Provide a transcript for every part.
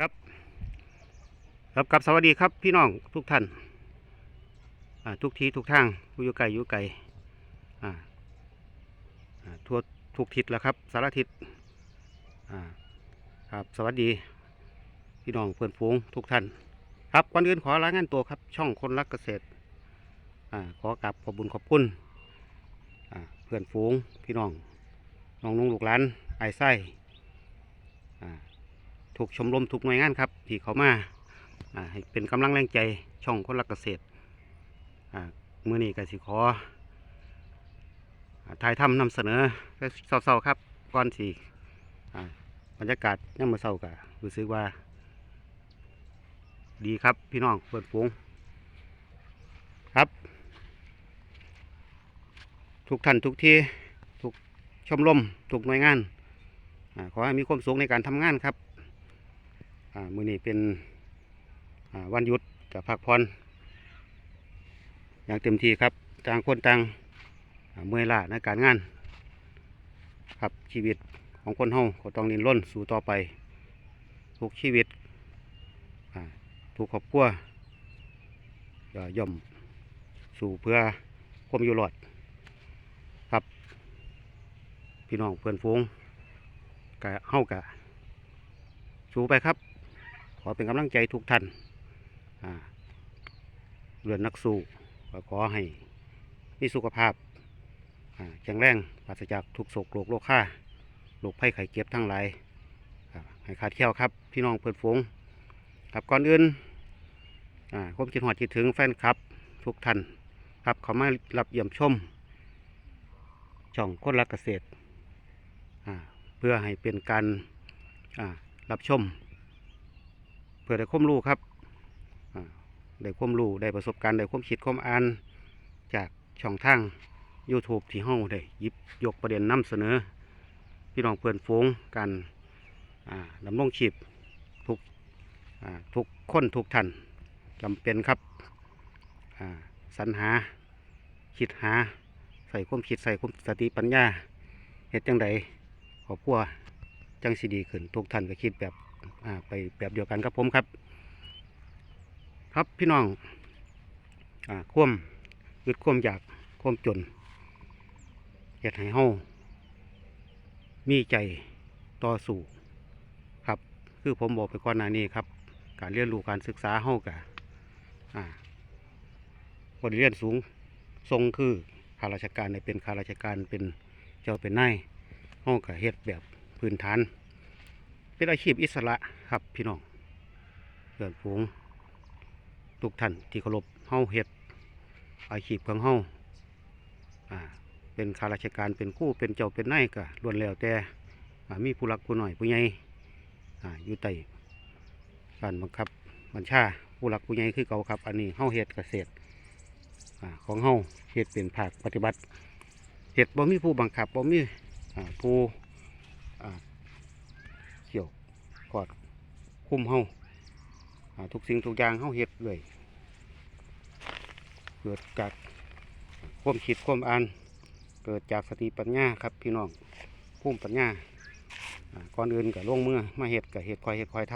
ครับครับกับสวัสดีครับพี่น้องทุกท่านอ่าทุกที่ทุกทางผู้อยู่ไกลอยู่ไกลอ่าอ่าทั่วทุกทิศแล้วครับสารทิศอ่าครับสวัสดีพี่น้องเพื่อนฝูงทุกท่าน ครับก่อนอื่นขอรายงานตัวครับ ช่องคนรักเกษตรอ่าขอกราบขอบบุญขอบคุณอ่าเพื่อนฝูงพี่น้องน้องนุ่งลูกหลานไอ้ไส้ ถูกชมรมทุกหน่วยงานครับ ที่เขามาให้เป็นกำลังแรงใจช่องคนรักเกษตรอ่ามือนี้ก็สิขอถ่ายทำนำเสนอเศร้าๆครับก่อนสิอ่บรรยากาศย่ำมือเศร้าก็รู้สึกว่า ดีครับพี่น้องเปิดฝูงครับ ทุกท่านทุกที่ทุกชมรมทุกหน่วยงาน ขอให้มีความสุขในการทำงานครับ มือนี้เป็นวันหยุดกับพักผ่อนอย่างเต็มที่ครับต่างคนต่างเมื่อยล้าในการงานครับชีวิตของคนเฮาก็ต้องดิ้นรนสู่ต่อไป ทุกชีวิตทุกครอบครัวย่อมสู่เพื่อความอยู่รอดครับ พี่น้องเพื่อนฝูงกะเฮากะสู้ไปครับ ขอเป็นกำลังใจทุกท่านเรือนนักสู้ขอให้มีสุขภาพแข็งแรงปราศจากทุกโศกโรคโรคค่าโรคภัยไข้เจ็บทั้งหลายให้ขาดเที่ยวครับ พี่น้องเพื่อนฝูงครับก่อนอื่นอ่าผมคิดหอดคิดถึงแฟนคลับ ทุกท่านครับเขามารับเยี่ยมชม ช่องคนรักเกษตรเพื่อให้เป็นการรับชม เพื่อได้ความรู้ครับได้ความรู้ได้ประสบการณ์ได้ความคิดความอ่านจากช่องทาง YouTube ที่เฮาได้ยิบยกประเด็นนำเสนอ พี่น้องเพื่อนฝูงการอ่าดำรงชีพทุกทุกคนทุกท่านจำเป็นครับสรรหาคิดหาใส่ความคิดใส่ความสติปัญญาเหตุจังใดขอบครัวจังสีดีขึ้นทุกท่านก็คิดแบบ ไปแบบเดียวกันกับผมครับ ครับพี่น้องอ่าคว่ำอึดคว่ำอยากคว่ำจนเหตุให้เฮามีใจต่อสู้ครับ คือผมบอกไปก่อนหน้านี้ครับ การเรียนรู้การศึกษาเฮากะอ่าบทเรียนสูงทรงคือข้าราชการได้เป็นข้าราชการเป็นเจ้าเป็นนายเฮากะเฮ็ดแบบพื้นฐาน เป็นอาชีพอิสระครับพี่น้องเพื่อนฝูงทุกท่านที่เคารพเฮาเฮ็ดอาชีพของเฮาอ่าเป็นข้าราชการเป็นคู่เป็นเจ้าเป็นนายก็ล้วนแล้วแต่มีผู้หลักผู้หน่อยผู้ใหญ่อ่าอยู่ใต้การบังคับบัญชาผู้หลักผู้ใหญ่คือเก่าครับ อันนี้เฮาเฮ็ดเกษตรอ่าของเฮาเฮ็ดเป็นภาคปฏิบัติเฮ็ดบ่มีผู้บังคับบ่มีอ่าผู้ อ่าเกี่ยวก อดคุ้มเฮาทุกสิ่งทุกอย่างเฮาเฮ็ดเลยเกิดจากความคิดความอ่านเกิดจากสติปัญญาครับพี่น้องภูมิปัญญาก่อนอื่นก็ลงเมื่อมาเฮ็ดก็เฮ็ดคอยเฮ็ดคอยท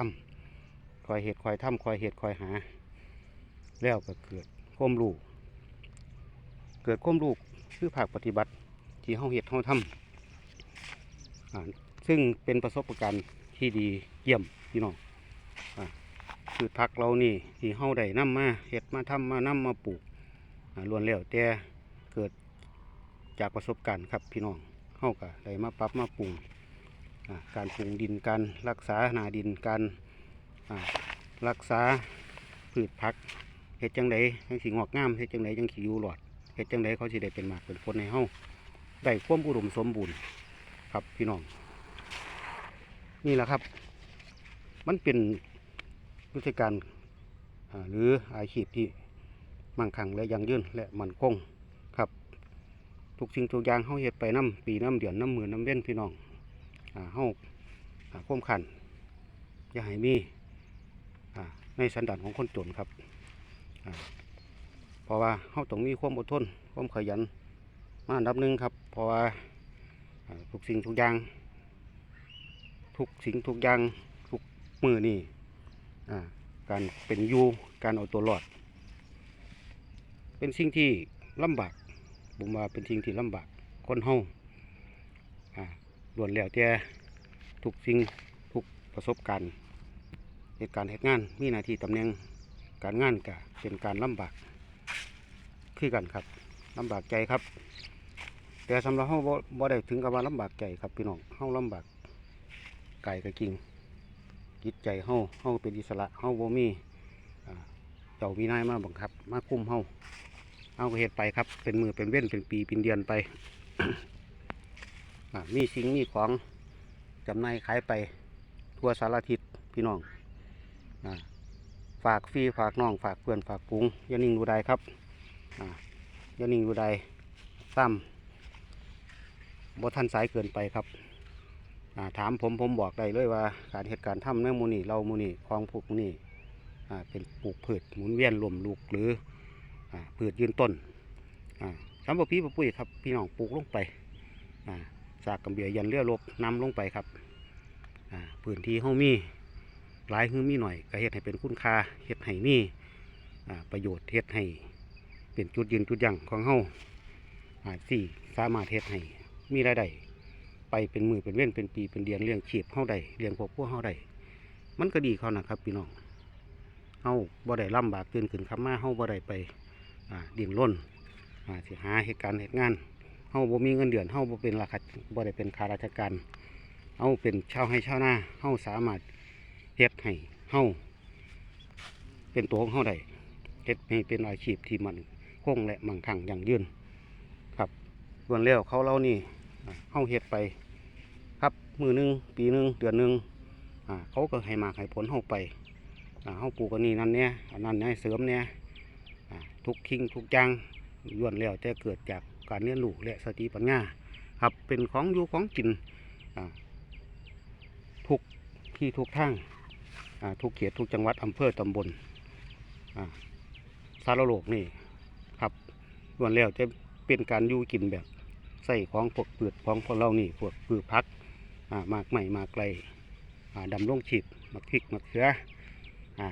ำคอยเฮ็ดคอยทำคอยเฮ็ดคอยหา แล้วก็เกิดความรู้เกิดความรู้คือภาคปฏิบัติที่เฮาเฮ็ดเฮาทำอ่าซึ่งเป็นประสบการณ์ ที่ดีเยี่ยมพี่น้องคือพักเรานี่ที่เฮาได้นำมาเฮ็ดมาทำมานำมาปลูกล้วนแล้วแต่เกิดจากประสบการณ์ครับพี่น้องเฮาก็ได้มาปรับมาปรุงการปรุงดินการรักษาหนาดินการรักษาพืชผักเฮ็ดจังไดจังสิงอกงามเฮ็ดจังไดจังสิอยู่รอดเฮ็ดจังไดเขาสิได้เป็นหมากเป็นผลให้เฮาได้ความอุดมสมบูรณ์ครับพี่น้อง นี่แหละครับ มันเป็นวิธีการหรืออาชีพที่มั่งคั่งและยั่งยืนและมั่นคงครับ ทุกสิ่งทุกอย่างเฮาเฮ็ดไปน้ำปีน้ำเดือนน้ำหมือนน้ำเว้นพี่น้องเฮาอ่าความขันอย่าให้มีในสันดานของคนจนครับเพราะว่าเฮาต้องมีความอดทนความขยันมาอันดับหนึ่งครับ เพราะว่าทุกสิ่งทุกอย่าง ทุกสิ่งทุกอย่างทุกมือนี่การเป็นอยู่การเอาตัวรอด เป็นสิ่งที่ลำบากผมว่าเป็นสิ่งที่ลำบากคนเฮาอ่าล้วนแล้วแต่ทุกสิ่งทุกประสบการณ์เหตุการณ์เหตุงานมีหน้าที่ตำแหน่งการงานก็เป็นการลำบากคือกันครับลำบากใจครับ แต่สำหรับเฮาบ่บ่ได้ถึงกับว่าลำบากใจครับพี่น้องเฮาลำบาก กายก็จริงจิตใจเฮาเฮาเป็นอิสระเฮาบ่มีอ่าเจ้ามีนายมาบังคับ มาคุมเฮาเฮาก็เฮ็ดไปครับ เป็นมือเป็นเว้นเป็นปีเป็นเดือนไปมีสิ่งมีของจำนายขายไปทั่วสารทิศพี่น้องอฝากฟรีฝากน้อง ฝากเพื่อนฝากปุ้งยานิ่งดูใดครับยานิ่งดูใดซ้ำบ่ทันสายเกินไปครับ ถามผมผมบอกได้เลยว่า การเหตุการณ์ทำในมูนี่เรามูนี่คลองผูกมูนี่เป็นปลูกพืชหมุนเวียนรวมลูกหรืออพืชยืนต้นอ่าสำหรับพี่ปุ้ยครับพี่น้องปลูกลงไปอ่าสากกำเบียยันเรือลบนำลงไปครับพื้นที่เฮามีหลายคือมีหน่อยก็เฮ็ดให้เป็นคุณค่าเฮ็ดให้มีประโยชน์เฮ็ดให้เป็นจุดยืนจุดยั่งของเฮาอ่าสี่สามารถเฮ็ดให้มีรายได้ ไปเป็นมือเป็นเว้นเป็นปีเป็นเดือนเลี้ยงชีพเฮาได้เลี้ยงครอบครัวเฮาได้มันก็ดีเขานะครับพี่น้องเฮาบ่ได้ลำบากตื่นขึ้นคำมาเฮาบ่ได้ไปดินรนอ่าสิหาเหตุการณ์เหตุงานเฮาบ่มีเงินเดือนเฮาบ่เป็นราชกาบ่ได้เป็นข้าราชการเฮาเป็นชาวให้ชาวนาเฮาสามารถเฮ็ดให้เฮาเป็นตัวของเฮาได้เฮ็ดให้เป็นอาชีพที่มันคงและมั่งคั่งยั่งยืนครับส่วนแล้วเขาเรานี่ เฮาเฮ็ดไป ครับมือหนึงปีหนึงเดือนหนึงอ่าเขาก็ให้มากให้ผลเฮาไปอ่าเฮาปลูกอันนี้นั่นเนี่ยนนั้นเนี่ยเสริมเนี่ยอ่าทุกคิงทุกอย่างล้วนแล้วแต่เกิดจากการเรียนรู้และสติปัญญาครับเป็นของอยู่ของกินอ่าทุกที่ทุกทางอ่าทุกเขตทุกจังหวัดอำเภอตำบลอ่าสารโลกนี่ครับล้วนแล้วจะเป็นการอยู่กินแบบ ใส่ของพวกเปลือกของพวกเรานี่พวกพืชพักอ่ามากใหม่มากไกลอ่าดำรงชีพมักพริกมักเขืออ่า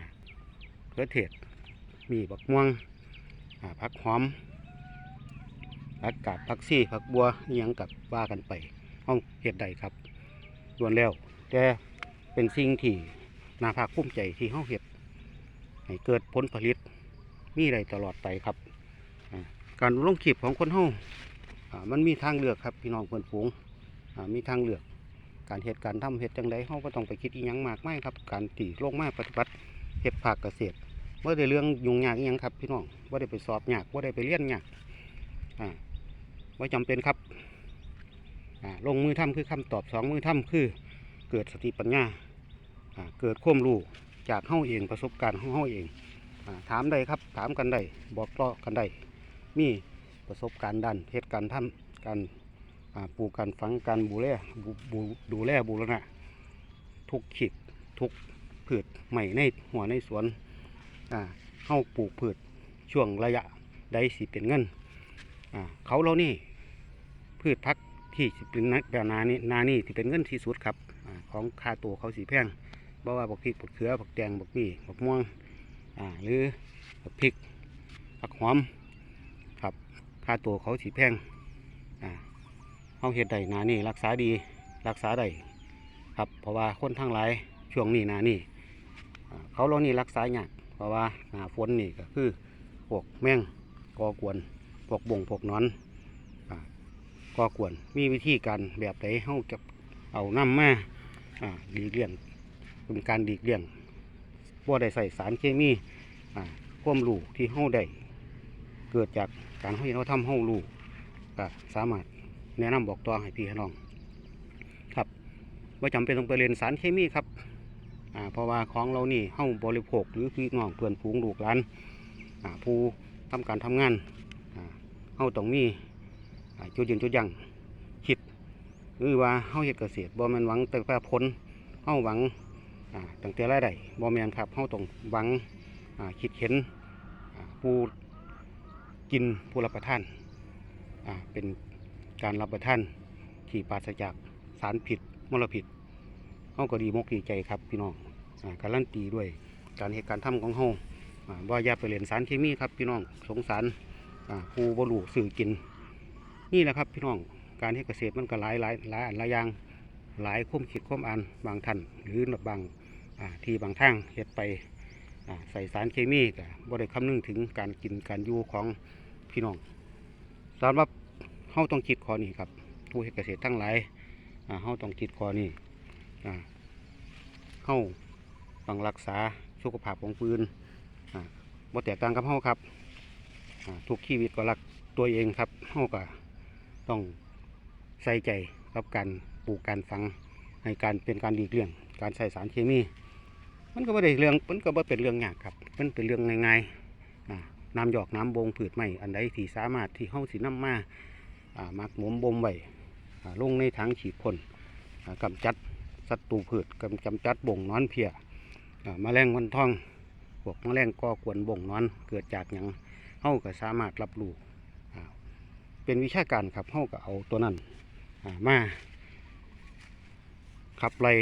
เขือเทศมีบักม่วงอ่าผักหอมผักกาดผักซี่ผักบัวอิหยังกับว่ากันไปห้องเห็ดใดครับส่วนแล้วแต่เป็นสิ่งที่นาภาคภูมิใจที่ห้องเห็ดให้เกิดผลผลิตมีได้ตลอดไปครับ การลงขีบของคนห้อง มันมีทางเลือกครับพี่น้องเพื่อนฝูงมีทางเลือก การเหตุการณ์ทำเหตุจังใดเฮาก็ต้องไปคิดอีหยังมากไม่ครับ การตีโลงมาปฏิบัติเห็ดภาคเกษตรว่าได้เรื่องยุ่งยากอีหยังครับ พี่น้องว่าได้ไปสอบยากว่าได้ไปเรียนยากอ่าว่าจำเป็นครับอ่าลงมือทำคือคำตอบสองมือทำคือ เกิดสติปัญญาอ่าเกิดความรู้จากเฮาเองประสบการณ์ของเฮาเองอาถามได้ครับ ถามกันได้บอกต่อกันได้มี ประสบการณ์ด้านเหตุการณ์ทำการปลูกการฝังการบูแลบูบูดูแลบูรณะทุกขีดทุกพืชใหม่ในหัวในสวนอ่าเฮาปลูกพืชช่วงระยะใดสิเป็นเงินอ่าเขาเรานี่พืชพักที่เป็นแบบนานี่นานี่ที่เป็นเงินที่สุดครับอของค่าตัวเขาสีแพงเพราะว่าบักพริกบักเขือบักแดงบักมี่บักม่วงอ่าหรือบักพริกบักหอม ค่าตัวเขาสีแพงอ่าเขาเห็ดได้นานี่รักษาดีรักษาได้ครับเพราะว่าคนทั้งหลายช่วงนี้นานี่เขาเรานี่รักษายากเพราะว่าหนาฝนนี่ก็คือพวกแมงก่อกวนพวกบ่งพวกนอนก่อกวรมีวิธีการแบบไหนเฮาจะเอาน้ำมาอ่าดีเลี่ยงเป็นการดีเลี่ยงบ่ได้ใส่สารเคมีอ่าความรู้ที่เฮาได้เกิดจาก การเฮาเฮ็ดเฮาทำเฮารูก็สามารถแนะนำบอกต่อให้พี่ให้น้อง ครับว่าจำเป็นต้องไปเรียนสารเคมีครับอ่าเพราะว่าของเรานี่เฮาบริโภคหรือพี่น้องเพื่อนฝูงลูกหลานอ่าผู้ทำการทำงานอ่าเฮาต้องมีอ่าจุดยืนจุดยั่งคิดหรือว่าเฮาเฮ็ดเกษตรบ่แม่นหวังแต่แค่ผลเฮาหวังอ่าตั้งแต่รายได้บ่แม่นครับเฮาต้องหวังอ่าคิดเห็นอ่าผู้ กินผู้รับประทานอ่าเป็นการรับประทานที่ปราศจากสารผิดมลพิษเฮาก็ดีมกดีใจครับพี่น้องอ่าการันตีด้วยการเหตุการณ์ทำของเฮาอ่าบ่อย่าไปเล่นสารเคมีครับพี่น้องสงสารอ่าผู้บ่รู้สื่อกิน นี่แหละครับพี่น้องการเฮ็ดเกษตรมันก็หลายหลายหลายอันหลายอย่างหลายคุ้มคิดคุ้มอ่านบางท่านหรือบางอ่าที่บางทางเฮ็ดไป ใส่สารเคมีก็บ่ได้คำนึงถึงการกินการอยู่ของพี่น้องสำหรับเฮาต้องคิดข้อนี้ครับผู้เฮ็ดเกษตรทั้งหลายเฮาต้องคิดข้อนี้อ่เฮาต้องรักษาสุขภาพของปืนอ่าบ่แตกต่างกับเฮาครับทุกชีวิตก็รักตัวเองครับเฮาก็ต้องใส่ใจกับการปลูกการฝังในการเป็นการหลีเลี่ยงการใช้สารเคมี มันก็ไม่ได้เรื่องมันก็บ่เป็นเรื่องยากครับ มันเป็นเรื่องง่ายๆน้ำหยอกน้ำบงผืดไม้อันใดที่สามารถที่เฮาสิน้ำมาอ่ามักหมมบ่มไว้อ่าลงในถังฉีดพ่นอ่ากำจัดศัตรูพืชกำกำจัดบ่งนอนเพียอ่าแมลงวันทองพวกมแมลงก่อกวนบ่งนอนเกิดจากหยังเฮาก็สามารถรับรู้เป็นวิชาการครับเฮาก็เอาตัวนั้นมาขับไล่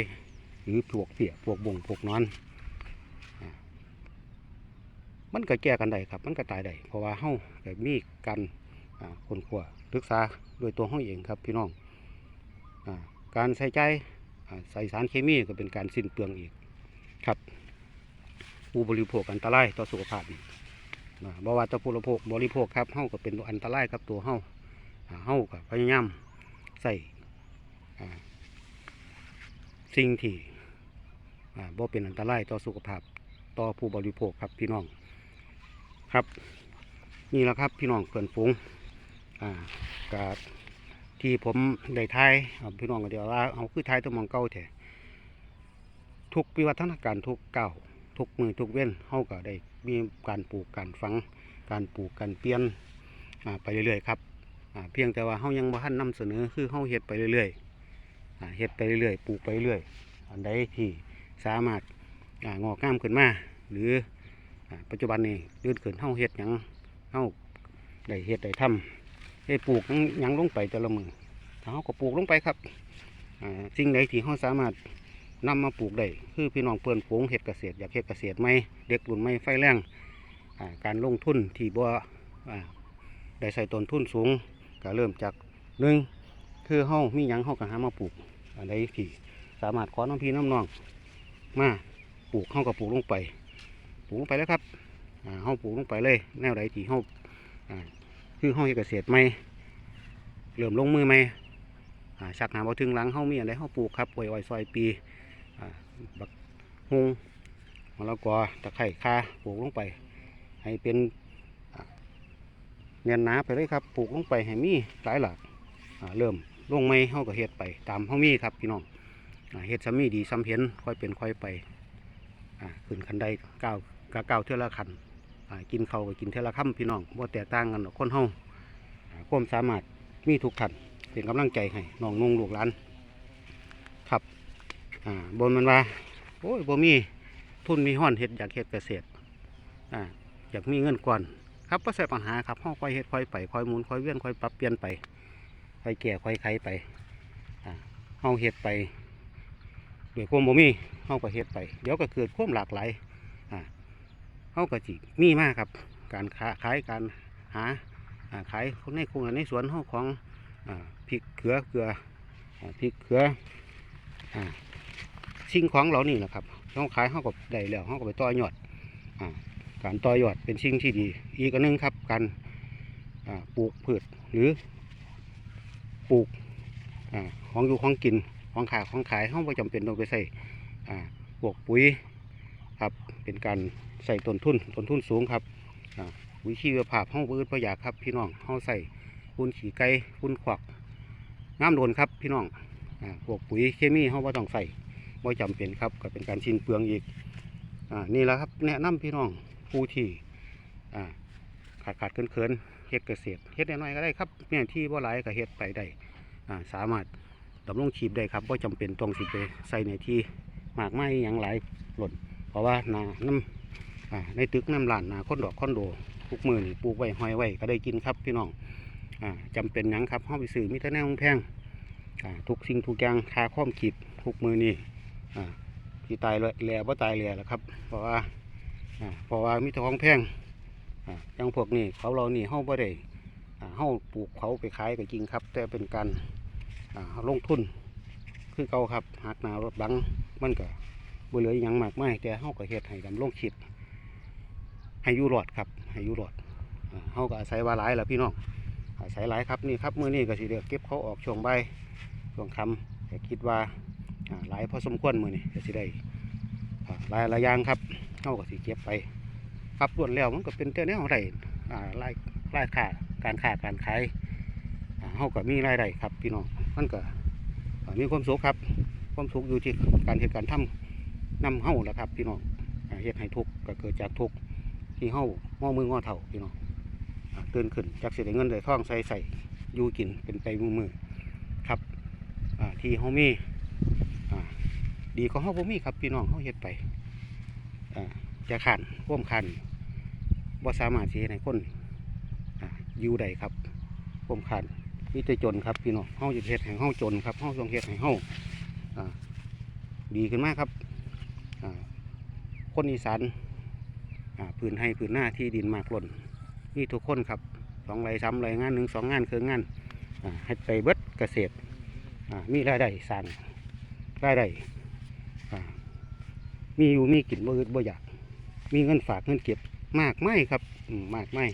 หรือพวกเปียพวกบ่งพวกนอน มันก็แก้กันได้ครับ มันก็ตายได้เพราะว่าเฮาก็มีการอ่าคนขวศึกษาโดวยตัวเฮาเองครับพี่น้องอการใส่ใจใส่สารเคมีก็เป็นการสิ้นเปลืองอีกครับผู้บริโภคอันตรายต่อสุขภาพอีกอ่าบ่ว่าจะผู้บริโภคบริโภคครับเฮาก็เป็นตัวอันตรายกับตัวเฮาอ่าเฮาก็พยายามใส่สิ่งที่ บ่เป็นอันตรายต่อสุขภาพต่อผู้บริโภคครับพี่น้องครับนี่แหละครับพี่น้องเพื่อนฝูงอ่ากาที่ผมได้ทายพี่น้องก็เดี๋ยวว่าเอาคือทายตัวมองเก่าแท้ทุกวิวัฒนาการทุกเก้าทุกมือทุกเว้นเฮาก็ได้มีการปลูกการฝัง การปลูกการเปลี่ยนไปเรื่อยๆครับเพียงแต่ว่าเฮายังบ่ทันนำเสนอคือเฮาเฮ็ดไปเรื่อยๆเฮ็ดไปเรื่อยๆปลูกไปเรื่อยอันใดที่ สามารถอ่างอกงามขึ้นมา หรือปัจจุบันนี้ยืนขึ้นเฮาเฮ็ดหยังเฮาได้เฮ็ดได้ทำได้ปลูกหยังลงไปแต่ละมือถ้าเฮาก็ปลูกลงไปครับสิ่งใดที่เฮาสามารถนำมาปลูกได้คือพี่น้องเพื่อนฝูงเฮ็ดเกษตรอยากเฮ็ดเกษตรไหมเด็กรุ่นใหม่ไฟแรงการลงทุนที่บ่ได้ใส่ต้นทุนสูงก็เริ่มจากหนึ่งคือเฮามีหยังเฮาก็หามาปลูกอันใดที่สามารถขอน้องพี่น้องน้อง มาปลูกเฮาก็ปลูกลงไป ปลูกลงไปแล้วครับอ่าเฮาปลูกลงไปเลยแนวใดที่เฮาอ่าคือเฮาเกษตรใหม่เริ่มลงมือใหม่ชักหาบ่ถึงหลังเฮามีอะไรเฮาปลูกครับกล้วยอ้อยซอยปีบักฮุงมะละกอตะไคร้ข่าปลูกลงไป ให้เป็นเนียนหนาไปเลยครับปลูกลงไปให้มีหลายหลากเริ่มลงไม้เฮาก็เฮ็ดไปตามเฮามีครับพี่น้อง เฮ็ดซ้ำมีดีซ้ำเห็นค่อยเป็นค่อยไปขึ้นคันใดก้าวกะก้าวเท่าละคันกินเขาวก็กินเท่าละคำพี่น้องว่าแตกต่างกันคนเฮาอ่าความสามารถมีทุกท่านเป็นกำลังใจให้น้องนงลูกหลานครับบนมันว่าโอ้ยบ่มีทุนมีห้อนเฮ็ดอยากเฮ็ดเกษตรอ่าอยากมีเงินก่อนครับก็ใส่ปัญหาครับเฮาค่อยเฮ็ดค่อยไปค่อยหมุนค่อยเวียนค่อยปรับเปลี่ยนไปค่อยแก่ค่อยไขไปเฮาเฮ็ดไป ด้วยความบ่มีเฮาก็เฮ็ดไป เดี๋ยวก็เกิดความหลากหลายอ่าเฮาก็สิมีมากครับ การค้าขายการหาขายในครัวในสวนเฮาของอพริกเขือเกลือพริกเขือสิ่งของเหล่านี้นะครับเฮาขายเฮาก็ได้แล้วเฮาก็ไปต่อยอดอการต่อยอดเป็นสิ่งที่ดี อีกอันนึงครับการปลูกพืชหรือปลูกอของอยู่ของกิน ของขายของขายเฮาบ่จำเป็นต้องไปใส่พวกปุ๋ยครับเป็นการใส่ต้นทุนต้นทุนสูงครับปุ๋ยชีวภาพห้องพืชประหยัดครับพี่น้องห้องใส่ฝุ่นขี้ไก่ฝุ่นขวักน้ำโดนครับพี่น้องพวกปุ๋ยเคมีห้องว่าต้องใส่บ่จำเป็นครับก็เป็นการชินเปลืองอีกอนี่แหละครับแนะนำพี่น้องผู้ที่ขาดขาดเคินเคินเฮ็ดเกษตรเฮ็ดน้อยก็ได้ครับเนี่ยที่บ่หลายก็เฮ็ดไปได้สามารถ ดำรงชีพได้ครับว่าจำเป็นต้องสิไปใส่ในที่หมากไม้อย่างหลายหล่น เพราะว่านาน้ำในตึกน้ำหลานนาคอนดอกคอนโดทุกมือนี่ปลูกไว้ห้อยไว้ก็ได้กินครับพี่น้องอ่าจำเป็นยังครับห้องไปซื้อมิตรแนวแพงทุกสิ่งทุกอย่างคาความขีดทุกมือนี่ที่ตายเลยแหล่ว่าตายแหล่แหละครับ เพราะว่าเพราะว่ามีแต่ของแพงอย่างพวกนี้เขาเรานี่เฮาบ่ได้อ่าเฮาปลูกเขาไปขายก็จริงครับ แต่เป็นการ ลงทุน คือเก่าครับหักหนารถบังมันก็บ่เหลืออิหยังมากไมายแต่เฮาก็เฮ็ดให้ดำรงชีพให้อยู่รอดครับให้อยู่รอดเฮาก็อาศัยว่าหลายล่ะพี่น้องอาศัยหลายครับนี่ครับมื้อนี้ก็สิเดือเก็บเขาออกช่วงใบช่วงค่ำก็คิดว่าหลายพอสมควรมื้อนี้ก็สิได้หลายหลายอย่างครับเฮาก็สิเก็บไปครับรวดแล้วมันก็เป็นแต่แนวได้อ่ารายรายค่าการค้าการขายเฮาก็มีรายได้ครับพี่น้อง มันก็มีความสุขครับความสุขอยู่ที่การเฮ็ดการณ์ทำนำเฮาแหละครับ พี่น้องเฮ็ดให้ทุกข์ก็เกิดจากทุกข์ที่เฮางอมืองอเท่าพี่น้องอ่าตื่นขึ้นจากเสิได้เงินได้ทองใส่ใส่อยู่กินเป็นไปมือมือครับที่เฮามีอ่าดีก็เฮาบ่มีครับ พี่น้องเฮาเฮ็ดไปจะขันร่วมขันว่าสามารถที่ให้คนอยู่ได้ครับร่วมขัน มีแต่จนครับพี่น้องเฮาจะเฮ็ดให้เฮาจนครับเฮาต้องเฮ็ดให้เฮาอ่าดีขึ้นมากครับคนอีสานพื้นให้พื้นหน้าที่ดินมากล้นมีทุกคนครับสองไรสามไรงานหนึ่งสองงานเคืองงานให้ไปเบิดเกษตรมีรายได้สร้างรายได้มีอยู่มีกินบ่อึดบ่อยาก มีเงินฝากเงินเก็บมากไม่ครับมากไม่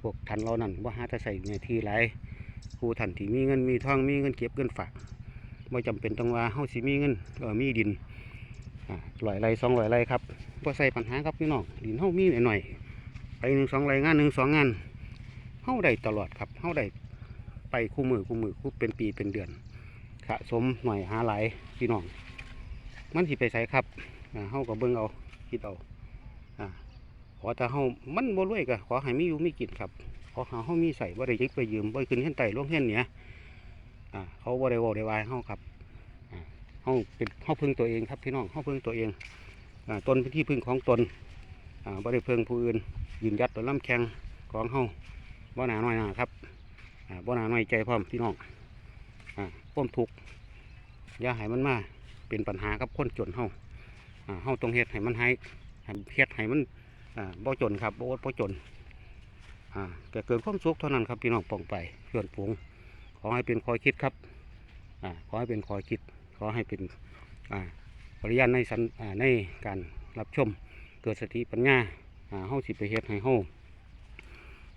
พวกทันเรานั่นว่าหาแต่ใส่ในที่ไร ผู้ทันที่มีเงินมีทองมีเงินเก็บเงินฝากบ่จำเป็นต้องว่าเฮาสิมีเงินเออมีดินอ่าร้อยไรสองร้อยไรครับบ่ใส่ปัญหาครับพี่น้องดินเฮามีหน่อยๆไปหนึ่งสองไรงานหนึ่งสองงานเฮาได้ตลอดครับเฮาได้ไปคู่มือคู่มือคู่เป็นปีเป็นเดือนสะสมหน่อยหาหลายพี่น้อง มันสิไปใส่ครับเฮาก็เบิ่งเอาคิดเอาอ่าขอถ้าเฮามันบ่รวยก็ขอให้มีอยู่มีกินครับ ขอหาเฮามีใส่บ่ได้ยึกไปยืมบ่ได้ขึ้นเฮ็ดไต่ลงเฮ็ดเนี่ยเขาบ่ได้เว้าได้วายเฮาครับเฮาเป็นเฮาพึ่งตัวเองครับพี่น้องเฮาพึ่งตัวเองอตนเป็นที่พึ่งของตนบ่ได้พึ่งผู้อื่นยืนยัดตัวลำแข้งของเฮาบ่หนาน้อยหนาครับอ่าบ่หนาน้อยใจพร้อมพี่น้องอ่าความทุกยาให้มันมาเป็นปัญหากับคนจนเฮาอ่าเฮาต้องเฮ็ดให้มันห้ให้เฮ็ดให้มันบ่จนครับบ่อดบ่จน อ่าแต่เกิดความสุขเท่านั้นครับพี่น้องปองไปเพื่อนฝูงขอให้เป็นคอยคิดครับอ่าขอให้เป็นคอยคิด ขอให้เป็นอ่าปริญาณในสันอ่าในการรับชมเกิดสติปัญญาอ่าเฮาสิไปเฮ็ดให้เฮา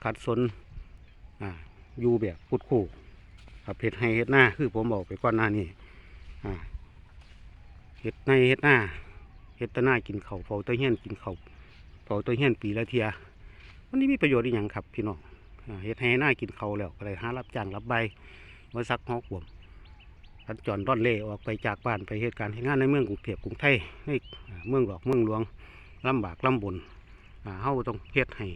ขัดสนอ่าอยู่แบบพูดคู่ครับเฮ็ดให้เฮ็ดหน้าคือผมบอกไปก่อนหน้านี้อ่าเฮ็ดในเฮ็ดหน้าเฮ็ดแตหน้ากินเขาวเฝ้าตะเฮี้ยนกินเขาวเฝ้าตะเฮี้ยนปีละเทีย มันนี่มีประโยชน์อีหยังครับ พี่น้องเฮ็ดให้หน้ากินเขาแล้วก็เลยหารับจ้างรับใบมาซักหอกบวมสัญจรร่อนเล่ออกไปจากบ้านไปเหตุการณ์ให้งานในเมืองกรุงเทพกรุงไทยในเมืองหลอกเมืองหลวงลำบากลำบนเฮาต้องเฮ็ดให้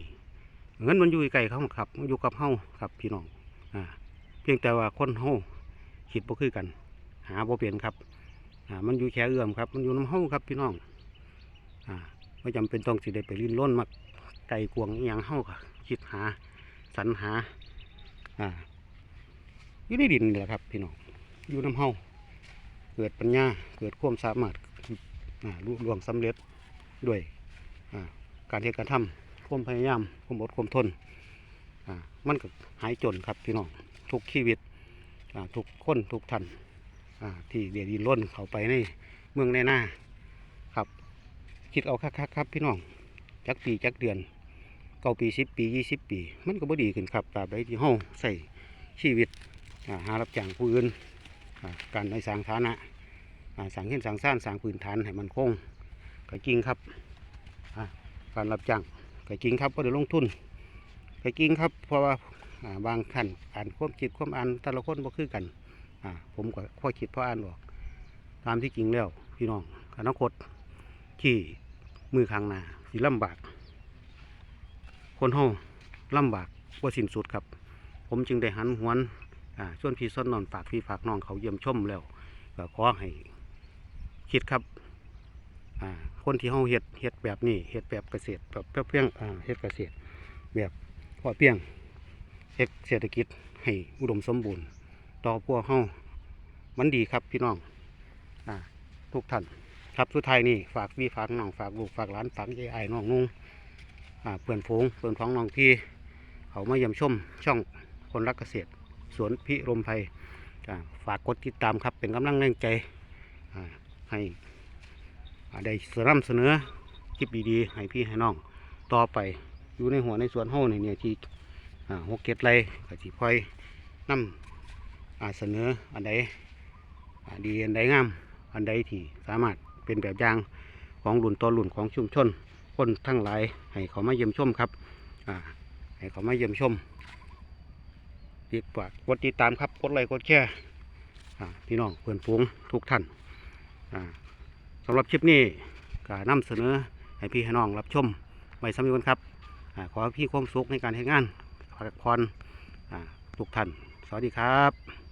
เงินมันอยู่ใกล้เขาครับอยู่กับเฮาครับพี่น้องอเพียงแต่ว่าคนเฮาคิดบ่คือกัน หาบ่เปลี่ยนครับมันอยู่แค่เอื้อมครับ มันอยู่น้ำห้องครับพี่น้องอไม่จำเป็นต้องสิได้ไปลิ้นล้นมาก ไก่กวงเอหย่างเฮ้าค่ะคิดหาสรรหา อ่า อยู่ในดินนี่แหละครับ พี่น้อง อยู่น้ำเฮ้าเกิดปัญญา เกิดความสามารถอ่าลุล่วงสำเร็จด้วยอ่าการเทการทำความพยายามความอดความทนอ่ามันก็หายจนครับพี่น้องทุกชีวิตอ่าทุกคนทุกท่านอ่าที่เดียดดินล้นเข้าไปในเมืองในหน้าครับ คิดเอาคักๆครับพี่น้องจักปีจักเดือน เก้าปีสิบปียี่สิบปี มันก็บ่ดีขึ้นครับตราบใดที่เฮาใส่ชีวิตหารับจ้างผู้อื่นการในสางฐานะสางเห็นสางสร้างสางพื้นฐานให้มันคงก็จริงครับการรับจ้างก็จริงครับก็ได้ลงทุนก็จริงครับเพราะว่าบางท่านอ่านความคิดความอ่านแต่ละคนบ่คือกันผมก็ค่อคิดเพราะอ่านบอกตามที่จริงแล้วพี่น้องอนาคตที่มือข้างหน้าสิลำบาก คนเฮาลำบากว่าสิ้นสุดครับ ผมจึงได้หันหวนอ่าส่วนพี่ส้นนอนฝากพี่ฝากน้องเขาเยี่ยมชมแล้วก็ขอให้คิดครับอ่าคนที่เฮาเฮ็ดเฮ็ดแบบนี้เฮ็ดแบบเกษตรแบบเพียงอ่าเฮ็ดเกษตร แบบพอเพียงเฮ็ดเศรษฐกิจให้อุดมสมบูรณ์ ต่อพวกเฮามันดีครับพี่น้องอ่าทุกท่านครับสุดท้ายนี่ฝากพี่ฝากน้องฝากลูกฝากหลานฝากยายไอ้น้องนุ่งอ่า เพื่อนฝูงเพื่อนของน้องพี่เขามาเยี่ยมชมช่องคนรักเกษตร สวนพิรมไพรฝากกดติดตามครับเป็นกำลังแรงใจให้อ่าได้สนำเสนอคลิปดีๆ ให้พี่ให้น้องต่อไปอยู่ในหัวในสวนเฮาในเนี่ยที่หกเก็ดไรก็สิคอยนำอ่าเสนออันใดดีอันใดงาม อันใดที่สามารถเป็นแบบอย่างของรุ่นต่อรุ่นของชุมชน คนทั้งหลายให้เขามาเยี่ยมชมครับอ่าให้เขามาเยี่ยมชมติดปากกดติดตามครับกดไลค์กดแชร์พี่น้องเพื่อนฝูงทุกท่านสำหรับคลิปนี้ก็นำเสนอให้พี่ให้น้องรับชมไว้สำนึกครับอขอพี่ความสุขในการให้งานพักผ่อนทุกท่าน สวัสดีครับ